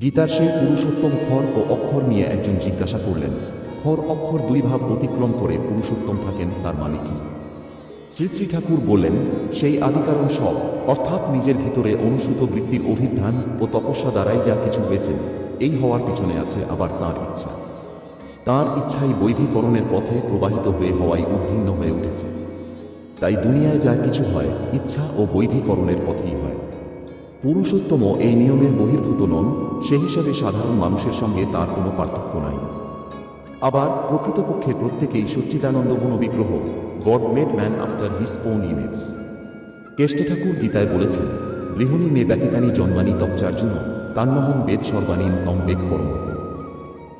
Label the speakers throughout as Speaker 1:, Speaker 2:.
Speaker 1: গীতার সেই পুরুষোত্তম খর ও অক্ষর নিয়ে একজন জিজ্ঞাসা করলেন খর অক্ষর দুই ভাব অতিক্রম করে পুরুষোত্তম থাকেন, তার মানে কি? শ্রী শ্রী ঠাকুর বললেন, সেই আদিকারণ সব, অর্থাৎ নিজের ভিতরে অনুসূত বৃত্তির অভিধান ও তপস্যা দ্বারাই যা কিছু বেঁচে এই হওয়ার পিছনে আছে আবার তার ইচ্ছা। তার ইচ্ছাই বৈধিকরণের পথে প্রবাহিত হয়ে হওয়াই উদ্ভিন্ন হয়ে উঠেছে। তাই দুনিয়ায় যা কিছু হয়, ইচ্ছা ও বৈধিকরণের পথেই পুরুষোত্তম এই নিয়মের বহির্ভূত নন, সে হিসাবে সাধারণ মানুষের সঙ্গে তার কোনো পার্থক্য নাই। আবার প্রকৃতপক্ষে প্রত্যেকেই সচ্চিদানন্দ ঘন বিগ্রহ God made man after his own image. Keshto Thakur গীতায় বলেছেন, গৃহণী মে ব্যতীতানি জন্মানি তপচার জন্য তান্মহম বেদ সর্বানীন তম বেগ পরম।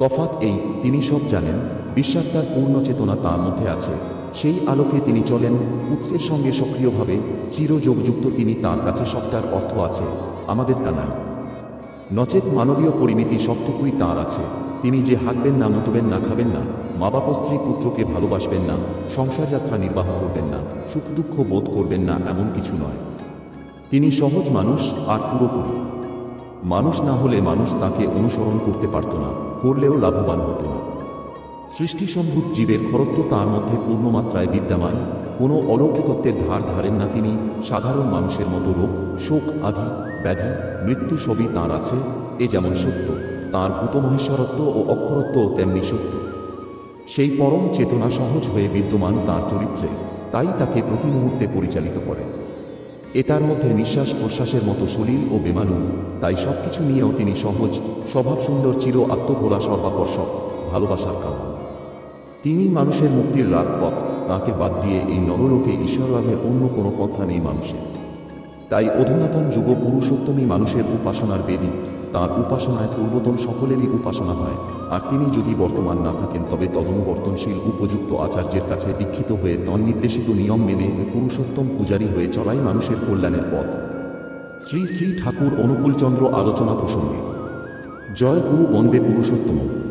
Speaker 1: তফাৎ এই, তিনি সব জানেন বিশ্বাত্মার পূর্ণ চেতনা তার মধ্যে আছে। সেই আলোকে তিনি চলেন, উৎসের সঙ্গে সক্রিয়ভাবে চিরযোগযুক্ত তিনি তার কাছে সবটার অর্থ আছে, আমাদের তা নাই নচেত মানবীয় পরিমিতি সবটুকুই তাঁর আছে। তিনি যে হাঁটবেন না, মতবেন না, খাবেন না, মা বাপ স্ত্রী পুত্রকে ভালোবাসবেন না সংসার যাত্রা নির্বাহ করবেন না সুখ দুঃখ বোধ করবেন না, এমন কিছু নয়। তিনি সহজ মানুষ আর পুরোপুরি। মানুষ না হলে মানুষ তাকে অনুসরণ করতে পারত না, করলেও লাভবান হতো না। সৃষ্টিসম্ভূত জীবের খরত্ব তার মধ্যে পূর্ণমাত্রায় বিদ্যমান। কোনো অলৌকিকত্বের ধার ধারেন না তিনি। সাধারণ মানুষের মতো রোগ শোক, আধি, ব্যাধি, মৃত্যু সবই তাঁর আছে। এ যেমন সত্য, তাঁর ভূতমহেশ্বরত্ব ও অক্ষরত্ব তেমনি সত্য। সেই পরম চেতনা সহজ হয়ে বিদ্যমান তার চরিত্রে, তাই তাকে প্রতি মুহূর্তে পরিচালিত করে। এ তার মধ্যে নিঃশ্বাস প্রশ্বাসের মতো সলিল ও বেমানু, তাই সবকিছু নিয়েও তিনি সহজ স্বভাব সুন্দর চির আত্মভোলা সর্বাকর্ষক, ভালোবাসার কারণ। তিনি মানুষের মুক্তির রাত পথ তাঁকে বাদ দিয়ে এই নরলোকে ঈশ্বর লাভের অন্য কোনো পথা নেই মানুষের। তাই অধুনাতন যুগ পুরুষোত্তমী মানুষের উপাসনার বেদী, তার উপাসনায় পূর্বতন সকলেরই উপাসনা হয়। আর তিনি যদি বর্তমান না থাকেন, তবে তদনুবর্তনশীল উপযুক্ত আচার্যের কাছে দীক্ষিত হয়ে তন্নির্দেশিত নিয়ম মেনে পুরুষোত্তম পূজারী হয়ে চলাই মানুষের কল্যাণের পথ। শ্রী শ্রী ঠাকুর অনুকূলচন্দ্র আলোচনা প্রসঙ্গে। জয় গুরু বন্দে পুরুষোত্তম।